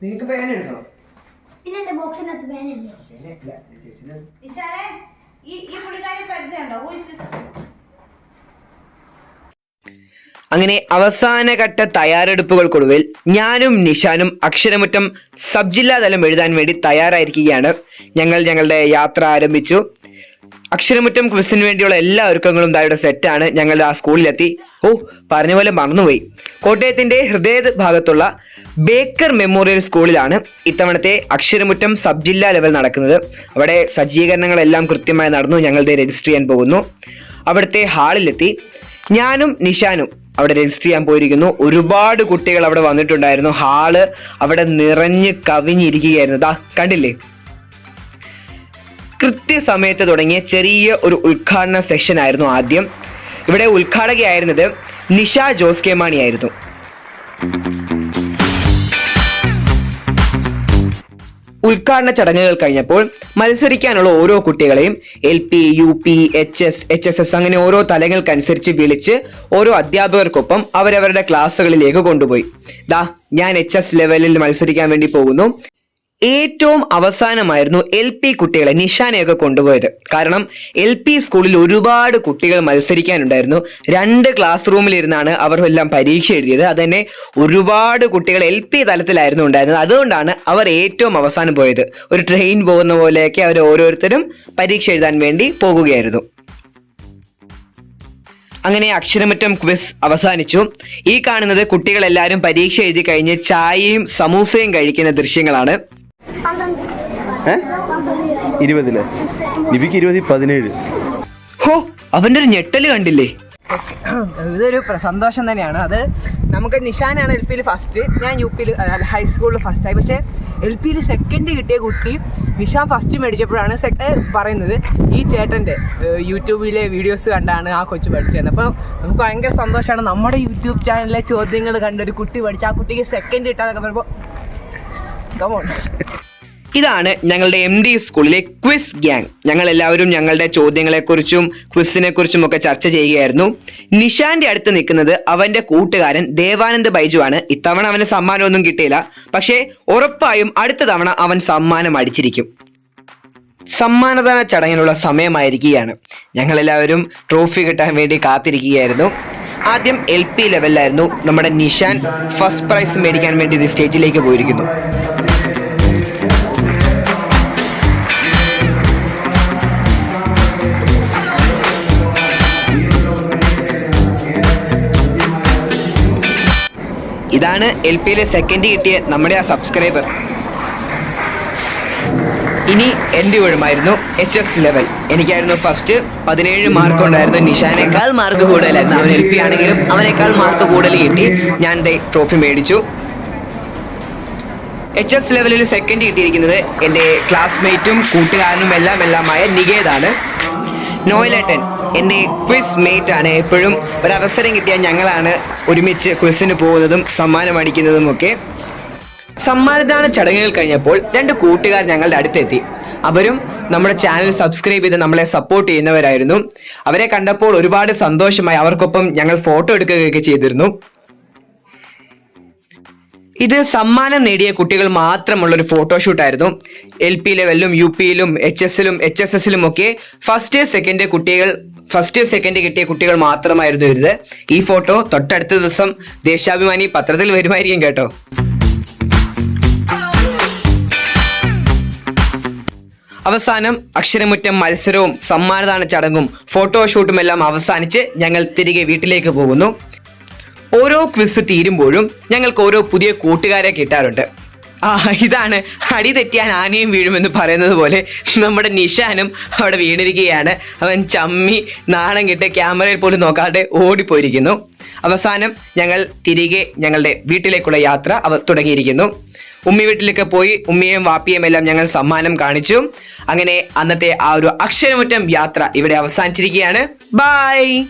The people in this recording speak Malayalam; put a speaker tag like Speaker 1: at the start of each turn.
Speaker 1: നിങ്ങൾക്ക് പേന എടുക്കണം
Speaker 2: പിന്നെ എന്റെ ബോക്സിനകത്ത് പേനല്ലേ
Speaker 3: നിഷാനെ ഈ ഈ പുള്ളിക്കാരി പരിചയമുണ്ടോ?
Speaker 4: അങ്ങനെ അവസാനഘട്ട തയ്യാറെടുപ്പുകൾക്കൊടുവിൽ ഞാനും നിഷാനും അക്ഷരമുറ്റം സബ് ജില്ലാ തലം എഴുതാൻ വേണ്ടി തയ്യാറായിരിക്കുകയാണ്. ഞങ്ങൾ ഞങ്ങളുടെ യാത്ര ആരംഭിച്ചു. അക്ഷരമുറ്റം ക്വിസിന് വേണ്ടിയുള്ള എല്ലാ ഒരുക്കങ്ങളും ദായുടെ സെറ്റാണ് ഞങ്ങൾ ആ സ്കൂളിലെത്തി. ഓ പറഞ്ഞ പോലെ മറന്നുപോയി. കോട്ടയത്തിന്റെ ഹൃദയ ഭാഗത്തുള്ള ബേക്കർ മെമ്മോറിയൽ സ്കൂളിലാണ് ഇത്തവണത്തെ അക്ഷരമുറ്റം സബ് ജില്ലാ ലെവൽ നടക്കുന്നത്. അവിടെ സജ്ജീകരണങ്ങളെല്ലാം കൃത്യമായി നടന്നു. ഞങ്ങളുടെ രജിസ്റ്റർ ചെയ്യാൻ പോകുന്നു. അവിടുത്തെ ഹാളിലെത്തി. ഞാനും നിഷാനും അവിടെ രജിസ്റ്റർ ചെയ്യാൻ പോയിരിക്കുന്നു. ഒരുപാട് കുട്ടികൾ അവിടെ വന്നിട്ടുണ്ടായിരുന്നു. ഹാൾ അവിടെ നിറഞ്ഞ് കവിഞ്ഞിരിക്കുകയായിരുന്നു. ദാ കണ്ടില്ലേ? കൃത്യസമയത്ത് തുടങ്ങിയ ചെറിയ ഒരു ഉദ്ഘാടന സെഷൻ ആയിരുന്നു ആദ്യം. ഇവിടെ ഉദ്ഘാടകയായിരുന്നത് നിഷ ജോസ് കെ മാണി ആയിരുന്നു. ഉദ്ഘാടന ചടങ്ങുകൾ കഴിഞ്ഞപ്പോൾ മത്സരിക്കാനുള്ള ഓരോ കുട്ടികളെയും L P U P H S H S S അങ്ങനെ ഓരോ തലങ്ങൾക്കനുസരിച്ച് വിളിച്ച് ഓരോ അധ്യാപകർക്കൊപ്പം അവരവരുടെ ക്ലാസ്സുകളിലേക്ക് കൊണ്ടുപോയി. ദാ ഞാൻ എച്ച് എസ് ലെവലിൽ മത്സരിക്കാൻ വേണ്ടി പോകുന്നു. ഏറ്റവും അവസാനമായിരുന്നു എൽ പി കുട്ടികളെ നിഷാനെയൊക്കെ കൊണ്ടുപോയത്. കാരണം എൽ പി സ്കൂളിൽ ഒരുപാട് കുട്ടികൾ മത്സരിക്കാനുണ്ടായിരുന്നു. രണ്ട് ക്ലാസ് റൂമിലിരുന്നാണ് അവർ എല്ലാം പരീക്ഷ എഴുതിയത്. അതന്നെ ഒരുപാട് കുട്ടികൾ എൽ പി തലത്തിലായിരുന്നു ഉണ്ടായിരുന്നത്. അതുകൊണ്ടാണ് അവർ ഏറ്റവും അവസാനം പോയത്. ഒരു ട്രെയിൻ പോകുന്ന പോലെയൊക്കെ അവർ ഓരോരുത്തരും പരീക്ഷ എഴുതാൻ വേണ്ടി പോകുകയായിരുന്നു. അങ്ങനെ അക്ഷരമറ്റം ക്വിസ് അവസാനിച്ചു. ഈ കാണുന്നത് കുട്ടികളെല്ലാവരും പരീക്ഷ എഴുതി കഴിഞ്ഞ് ചായയും സമൂസയും കഴിക്കുന്ന ദൃശ്യങ്ങളാണ്.
Speaker 5: ഏ? ഇരുപതിൽ. ലിപിക്ക് ഇരുപത് പതിനേഴ്.
Speaker 4: ഹോ അവന്റെ ഒരു ഞെട്ടൽ കണ്ടില്ലേ?
Speaker 1: ഇതൊരു സന്തോഷം തന്നെയാണ്. അത് നമുക്ക് നിഷാനാണ് എൽ പിയിൽ ഫസ്റ്റ് ഞാൻ യു പിയിൽ ഹൈസ്കൂളിൽ ഫസ്റ്റ് ആയി. പക്ഷേ എൽ പിയിൽ സെക്കൻഡ് കിട്ടിയ കുട്ടി നിഷാൻ ഫസ്റ്റ് മേടിച്ചപ്പോഴാണ് സെക്കൻഡ് പറയുന്നത്. ഈ ചേട്ടന്റെ യൂട്യൂബിലെ വീഡിയോസ് കണ്ടാണ് ആ കൊച്ചു പഠിച്ചത്. അപ്പോൾ നമുക്ക് ഭയങ്കര സന്തോഷമാണ്. നമ്മുടെ യൂട്യൂബ് ചാനലിലെ ചോദ്യങ്ങൾ കണ്ട ഒരു കുട്ടി പഠിച്ച ആ കുട്ടിക്ക് സെക്കൻഡ് കിട്ടാന്നൊക്കെ പറയുമ്പോൾ കമോൺ
Speaker 4: ഇതാണ് ഞങ്ങളുടെ എം ഡി സ്കൂളിലെ ക്വിസ് ഗ്യാങ് ഞങ്ങൾ എല്ലാവരും ഞങ്ങളുടെ ചോദ്യങ്ങളെക്കുറിച്ചും ക്വിസിനെ കുറിച്ചും ഒക്കെ ചർച്ച ചെയ്യുകയായിരുന്നു. നിഷാന്റെ അടുത്ത് നിൽക്കുന്നത് അവന്റെ കൂട്ടുകാരൻ ദേവാനന്ദ് ബൈജു ആണ് ഇത്തവണ അവന് സമ്മാനമൊന്നും കിട്ടിയില്ല. പക്ഷേ ഉറപ്പായും അടുത്ത തവണ അവൻ സമ്മാനം അടിച്ചിരിക്കും. സമ്മാനദാന ചടങ്ങിനുള്ള സമയമായിരിക്കുകയാണ്. ഞങ്ങൾ എല്ലാവരും ട്രോഫി കിട്ടാൻ വേണ്ടി കാത്തിരിക്കുകയായിരുന്നു. ആദ്യം എൽ പി ലെവലിലായിരുന്നു നമ്മുടെ നിഷാൻ ഫസ്റ്റ് പ്രൈസ് മേടിക്കാൻ വേണ്ടി സ്റ്റേജിലേക്ക് പോയിരിക്കുന്നു. ഇതാണ് എൽ പിയിലെ സെക്കൻഡ് കിട്ടിയ നമ്മുടെ ആ സബ്സ്ക്രൈബർ ഇനി എന്റെ ഊഴമായിരുന്നു എച്ച് എസ് ലെവൽ എനിക്കായിരുന്നു ഫസ്റ്റ് പതിനേഴ് മാർക്ക് ഉണ്ടായിരുന്നു നിഷാനേക്കാൾ മാർക്ക് കൂടുതലായിരുന്നു അവൻ എൽ പി ആണെങ്കിലും അവനേക്കാൾ മാർക്ക് കൂടുതൽ കിട്ടി. ഞാൻ ട്രോഫി മേടിച്ചു. എച്ച് എസ് ലെവലിൽ സെക്കൻഡ് കിട്ടിയിരിക്കുന്നത് എന്റെ ക്ലാസ്മേറ്റും കൂട്ടുകാരനും എല്ലാം എല്ലാമായ നികേതാണ്. നോയലേട്ടൻ. എന്റെ ക്വിസ് മേറ്റ് ആണ്. എപ്പോഴും ഒരവസരം കിട്ടിയാൽ ഞങ്ങളാണ് ഒരുമിച്ച് ക്വിസിന് പോകുന്നതും സമ്മാനം അടിക്കുന്നതും ഒക്കെ. സമ്മാനദാന ചടങ്ങുകൾ കഴിഞ്ഞപ്പോൾ രണ്ട് കൂട്ടുകാർ ഞങ്ങളുടെ അടുത്തെത്തി. അവരും നമ്മുടെ ചാനൽ സബ്സ്ക്രൈബ് ചെയ്ത് നമ്മളെ സപ്പോർട്ട് ചെയ്യുന്നവരായിരുന്നു. അവരെ കണ്ടപ്പോൾ ഒരുപാട് സന്തോഷമായി അവർക്കൊപ്പം ഞങ്ങൾ ഫോട്ടോ എടുക്കുകയൊക്കെ ചെയ്തിരുന്നു. ഇത് സമ്മാനം നേടിയ കുട്ടികൾ മാത്രമുള്ള ഒരു ഫോട്ടോഷൂട്ടായിരുന്നു എൽ പി ലെവലിലും യു പിയിലും എച്ച് എസിലും എച്ച് എസ് എസിലും ഒക്കെ ഫസ്റ്റ് സെക്കൻഡ് കുട്ടികൾ ഫസ്റ്റ് സെക്കൻഡ് കിട്ടിയ കുട്ടികൾ മാത്രമായിരുന്നു ഇത് ഈ ഫോട്ടോ തൊട്ടടുത്ത ദിവസം ദേശാഭിമാനി പത്രത്തിൽ വരുമായിരിക്കും കേട്ടോ. അവസാനം അക്ഷരമുറ്റം മത്സരവും സമ്മാനദാന ചടങ്ങും ഫോട്ടോഷൂട്ടും എല്ലാം അവസാനിച്ച് ഞങ്ങൾ തിരികെ വീട്ടിലേക്ക് പോകുന്നു. ഓരോ ക്വിസ് തീരുമ്പോഴും ഞങ്ങൾക്ക് ഓരോ പുതിയ കൂട്ടുകാരെ കിട്ടാറുണ്ട്. ആ ഇതാണ്. അടി തെറ്റിയാൻ ആനയും വീഴുമെന്ന് പറയുന്നത് പോലെ നമ്മുടെ നിഷാനും അവിടെ വീണിരിക്കുകയാണ്. അവൻ ചമ്മി നാണം കിട്ട് ക്യാമറയിൽ പോലും നോക്കാതെ ഓടിപ്പോയിരിക്കുന്നു. അവസാനം ഞങ്ങൾ തിരികെ ഞങ്ങളുടെ വീട്ടിലേക്കുള്ള യാത്ര അവ തുടങ്ങിയിരിക്കുന്നു. ഉമ്മി വീട്ടിലേക്ക് പോയി ഉമ്മിയെയും വാപ്പിയെയും എല്ലാം ഞങ്ങൾ സമ്മാനം കാണിച്ചു. അങ്ങനെ അന്നത്തെ ആ ഒരു അക്ഷരമുറ്റം യാത്ര ഇവിടെ അവസാനിച്ചിരിക്കുകയാണ്. ബൈ!